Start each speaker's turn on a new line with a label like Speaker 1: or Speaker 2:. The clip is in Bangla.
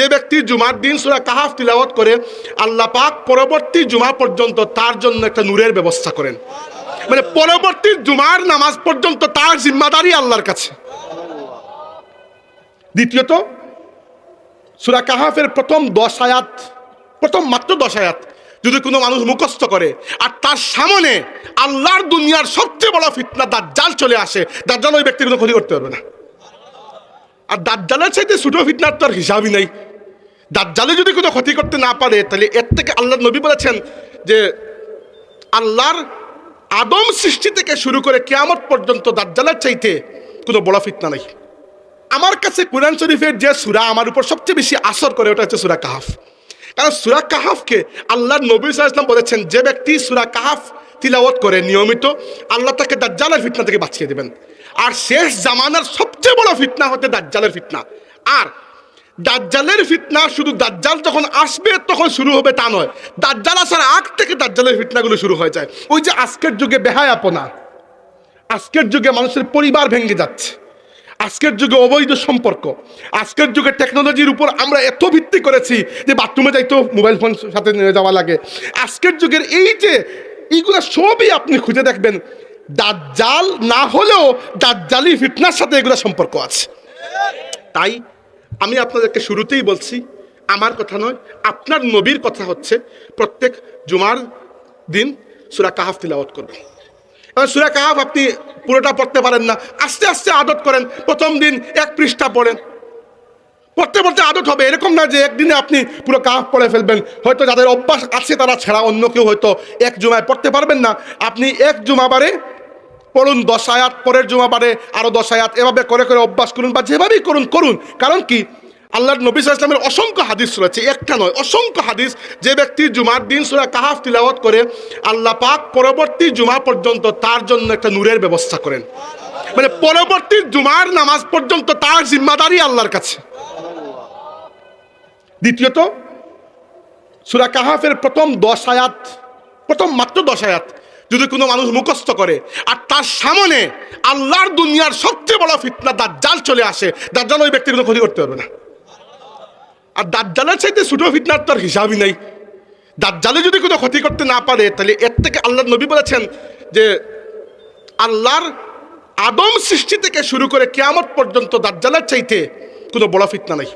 Speaker 1: যে ব্যক্তি জুমার দিন সুরা কাহাফ তিলাওয়াত করে, আল্লাহ পাক পরবর্তী জুমা পর্যন্ত তার জন্য একটা নূরের ব্যবস্থা করেন। মানে পরবর্তী জুমার নামাজ পর্যন্ত তার জিম্মাদারি আল্লাহর কাছে। দ্বিতীয়ত, সুরা কাহাফের প্রথম দশ আয়াত, প্রথম মাত্র দশ আয়াত যদি কোনো মানুষ মুখস্থ করে, আর তার সামনে আল্লাহর দুনিয়ার সবচেয়ে বড় ফিতনা দাজ্জাল চলে আসে, দাজ্জাল ওই ব্যক্তির কোনো ক্ষতি করতে পারবে না। আর দাজ্জালের চাইতে ছোট ফিতনার তো আর হিসাবই নেই। দাজ্জালে যদি কোনো ক্ষতি করতে না পারে, তাহলে এর থেকে আল্লাহ নবী বলেছেন যে আল্লাহর আদম সৃষ্টি থেকে শুরু করে কেয়ামত পর্যন্ত দাজ্জালের চাইতে কোনো বড় ফিতনা নেই। আমার কাছে কোরআন শরীফের যে সুরা আমার উপর সবচেয়ে বেশি আসর করে, ওটা হচ্ছে সুরা কাহাফ। কারণ সুরা কাহাফকে আল্লাহ নবী সাল্লাম বলেছেন, যে ব্যক্তি সুরা কাহাফ তিলাওয়াত করে নিয়মিত, আল্লাহ তাকে দাজ্জালের ফিতনা থেকে বাঁচিয়ে দেবেন। আর শেষ জামানার সবচেয়ে বড় ফিতনা হতে দাজ্জালের ফিতনা। আর দাজ্জালের ফিতনা শুধু দাজ্জাল যখন আসবে, তখন শুরু হবে তা নয়। দাজ্জাল আসার আগ থেকে দাজ্জালের ফিতনাগুলো শুরু হয়ে যায়। ওই যে আজকের যুগে বেহায়াপনা, আজকের যুগে মানুষের পরিবার ভেঙে যাচ্ছে, আজকের যুগে অবৈধ সম্পর্ক, আজকের যুগে টেকনোলজির উপর আমরা এত ভিত্তি করেছি যে বাথরুমে যাইতেও মোবাইল ফোন সাথে নিয়ে যাওয়া লাগে। আজকের যুগের এই যে এইগুলো সবই আপনি খুঁজে দেখবেন, দাজ্জাল না হলেও দাজ্জালি ফিটনার সাথে এগুলো সম্পর্ক আছে। তাই আমি আপনাদেরকে শুরুতেই বলছি, আমার কথা নয়, আপনার নবীর কথা হচ্ছে প্রত্যেক জুমার দিন সুরা কাহাফ তিলাওয়াত করবেন। এবার সুরা কাহাফ আপনি পুরোটা পড়তে পারেন না, আস্তে আস্তে আদত করেন, প্রথম দিন এক পৃষ্ঠা পড়েন। পড়তে পড়তে আদত হবে, এরকম না যে একদিনে আপনি পুরো কাহাফ পড়ে ফেলবেন। হয়তো যাদের অভ্যাস আছে তারা ছাড়া অন্য কেউ হয়তো এক জুমায় পড়তে পারবেন না। আপনি এক জুমাবারে পড়ুন দশ আয়াত, পরের জুমাবারে আরও দশ আয়াত। এভাবে করে করে অভ্যাস করুন বা যেভাবেই করুন করুন। কারণ কি? আল্লাহর নবী ইসলামের অসংখ্য হাদিস রয়েছে, একটা নয়, অসংখ্য হাদিস। যে ব্যক্তি জুমার দিন সুরা কাহাফ তিলাওয়াত করে, আল্লাহ পাক পরবর্তী জুমা পর্যন্ত তার জন্য একটা নূরের ব্যবস্থা করেন। মানে পরবর্তী জুমার নামাজ পর্যন্ত তার জিম্মাদারি আল্লাহর কাছে। দ্বিতীয়ত, সুরা কাহাফের প্রথম দশ আয়াত, প্রথম মাত্র দশ আয়াত যদি কোনো মানুষ মুখস্থ করে, আর তার সামনে আল্লাহর দুনিয়ার সবচেয়ে বড় ফিতনা দাজ্জাল চলে আসে, দাজ্জাল ওই ব্যক্তির কোনো ক্ষতি করতে পারবে না। আর দাজ্জালের চাইতে ছোটো ফিতনার তো আর হিসাবই নেই। দাজ্জালে যদি কোনো ক্ষতি করতে না পারে, তাহলে এর থেকে আল্লাহ নবী বলেছেন যে, আল্লাহর আদম সৃষ্টি থেকে শুরু করে কেয়ামত পর্যন্ত দাজ্জালের চাইতে কোনো বড় ফিতনা নেই।